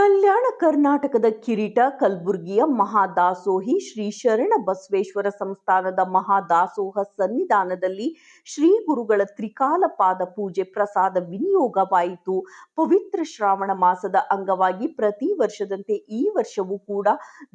ಕಲ್ಯಾಣ ಕರ್ನಾಟಕದ ಕಿರೀಟ ಕಲಬುರಗಿಯ ಮಹಾದಾಸೋಹಿ ಶ್ರೀ ಶರಣ ಬಸವೇಶ್ವರ ಸಂಸ್ಥಾನದ ಮಹಾದಾಸೋಹ ಸನ್ನಿಧಾನದಲ್ಲಿ ಶ್ರೀ ಗುರುಗಳ ತ್ರಿಕಾಲ ಪಾದ ಪೂಜೆ ಪ್ರಸಾದ ವಿನಿಯೋಗವಾಯಿತು. ಪವಿತ್ರ ಶ್ರಾವಣ ಮಾಸದ ಅಂಗವಾಗಿ ಪ್ರತಿ ವರ್ಷದಂತೆ ಈ ವರ್ಷವೂ ಕೂಡ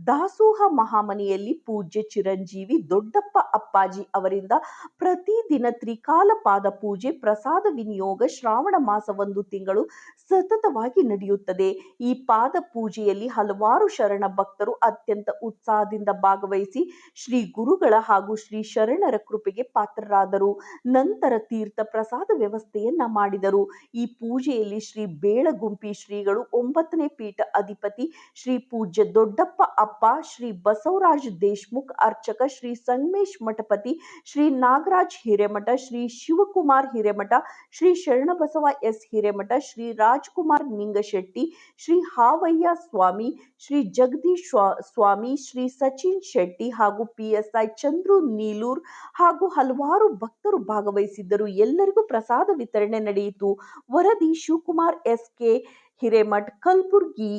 ದಾಸೋಹ ಮಹಾಮನೆಯಲ್ಲಿ ಪೂಜ್ಯ ಚಿರಂಜೀವಿ ದೊಡ್ಡಪ್ಪ ಅಪ್ಪಾಜಿ ಅವರಿಂದ ಪ್ರತಿದಿನ ತ್ರಿಕಾಲ ಪಾದ ಪೂಜೆ ಪ್ರಸಾದ ವಿನಿಯೋಗ ಶ್ರಾವಣ ಮಾಸ ಒಂದು ತಿಂಗಳು ಸತತವಾಗಿ ನಡೆಯುತ್ತದೆ. ಈ ಪಾದ ಪೂಜೆಯಲ್ಲಿ ಹಲವಾರು ಶರಣ ಭಕ್ತರು ಅತ್ಯಂತ ಉತ್ಸಾಹದಿಂದ ಭಾಗವಹಿಸಿ ಶ್ರೀ ಗುರುಗಳ ಹಾಗೂ ಶ್ರೀ ಶರಣರ ಕೃಪೆಗೆ ಪಾತ್ರರಾದರು. ನಂತರ ತೀರ್ಥ ಪ್ರಸಾದ ವ್ಯವಸ್ಥೆಯನ್ನ ಮಾಡಿದರು. ಈ ಪೂಜೆಯಲ್ಲಿ ಶ್ರೀ ಬೇಳಗುಂಪಿ ಶ್ರೀಗಳು ಒಂಬತ್ತನೇ ಪೀಠ ಅಧಿಪತಿ ಶ್ರೀ ಪೂಜ್ಯ ದೊಡ್ಡಪ್ಪ ಅಪ್ಪ, ಶ್ರೀ ಬಸವರಾಜ್ ದೇಶ್ಮುಖ್, ಅರ್ಚಕ ಶ್ರೀ ಸಂಗಮೇಶ್ ಮಠಪತಿ, ಶ್ರೀ ನಾಗರಾಜ್ ಹಿರೇಮಠ, ಶ್ರೀ ಶಿವಕುಮಾರ್ ಹಿರೇಮಠ, ಶ್ರೀ ಶರಣಬಸವ ಎಸ್ ಹಿರೇಮಠ, ಶ್ರೀ ರಾಜ್ಕುಮಾರ್ ನಿಂಗಶೆಟ್ಟಿ, ಶ್ರೀ ಹಾವಯ್ಯ ಸ್ವಾಮಿ, ಶ್ರೀ ಜಗದೀಶ್ ಸ್ವಾಮಿ, ಶ್ರೀ ಸಚಿನ್ ಶೆಟ್ಟಿ ಹಾಗೂ ಪಿಎಸ್ಐ ಚಂದ್ರು ನೀಲೂರ್ ಹಾಗೂ ಹಲವಾರು ಭಕ್ತರು ಭಾಗವಹಿಸಿದ್ದರು. ಎಲ್ಲರಿಗೂ ಪ್ರಸಾದ ವಿತರಣೆ ನಡೆಯಿತು. ವರದಿ ಶಿವಕುಮಾರ್ ಎಸ್ ಕೆ ಹಿರೇಮಠ್, ಕಲಬುರ್ಗಿ.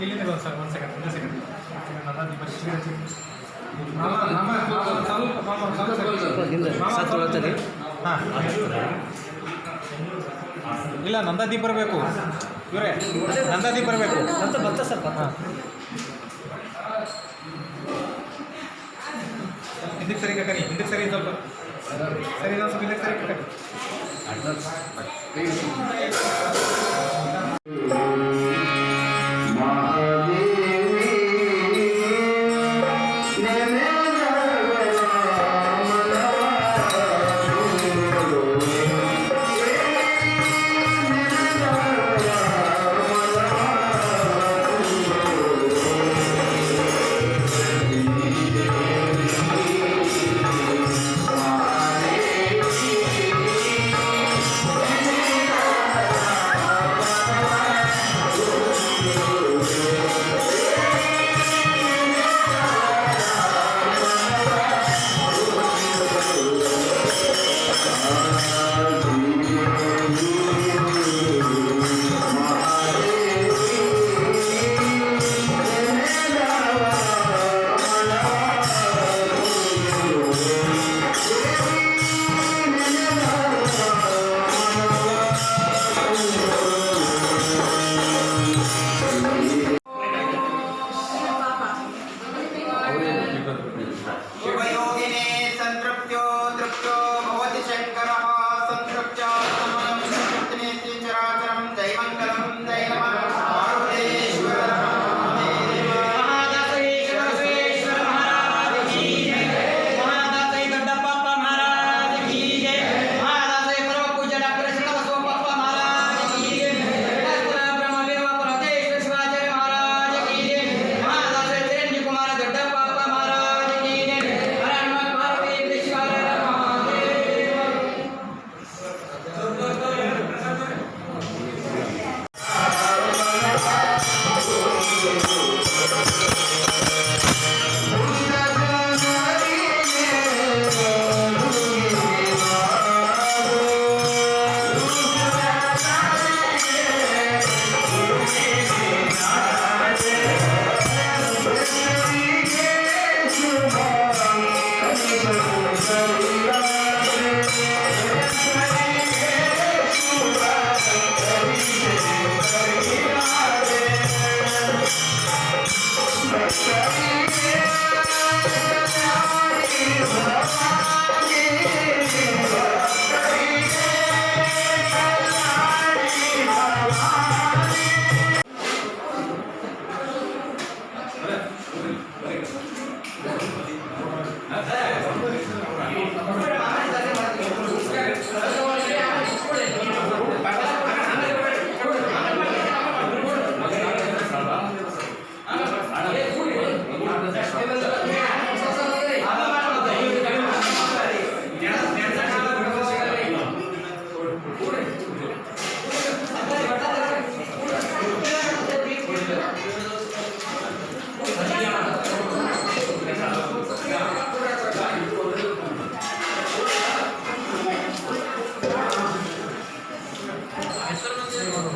ಇಲ್ಲಿಂದ ಸರ್ ಒಂದು ಸೆಕೆಂಡ್ ಒಂದು ಸೆಕೆಂಡ್ ಇಲ್ಲ ನಂದಾದೀಪ ಬರಬೇಕು ಇವರೇ ನಂದಾದೀಪ ಬರಬೇಕು ಬರ್ತಾ. ಸರ್ ಹಾಂ. हिंदी तरीका करें हिंदी तरीके चल सर सर हिंदी तरीका करें Gracias.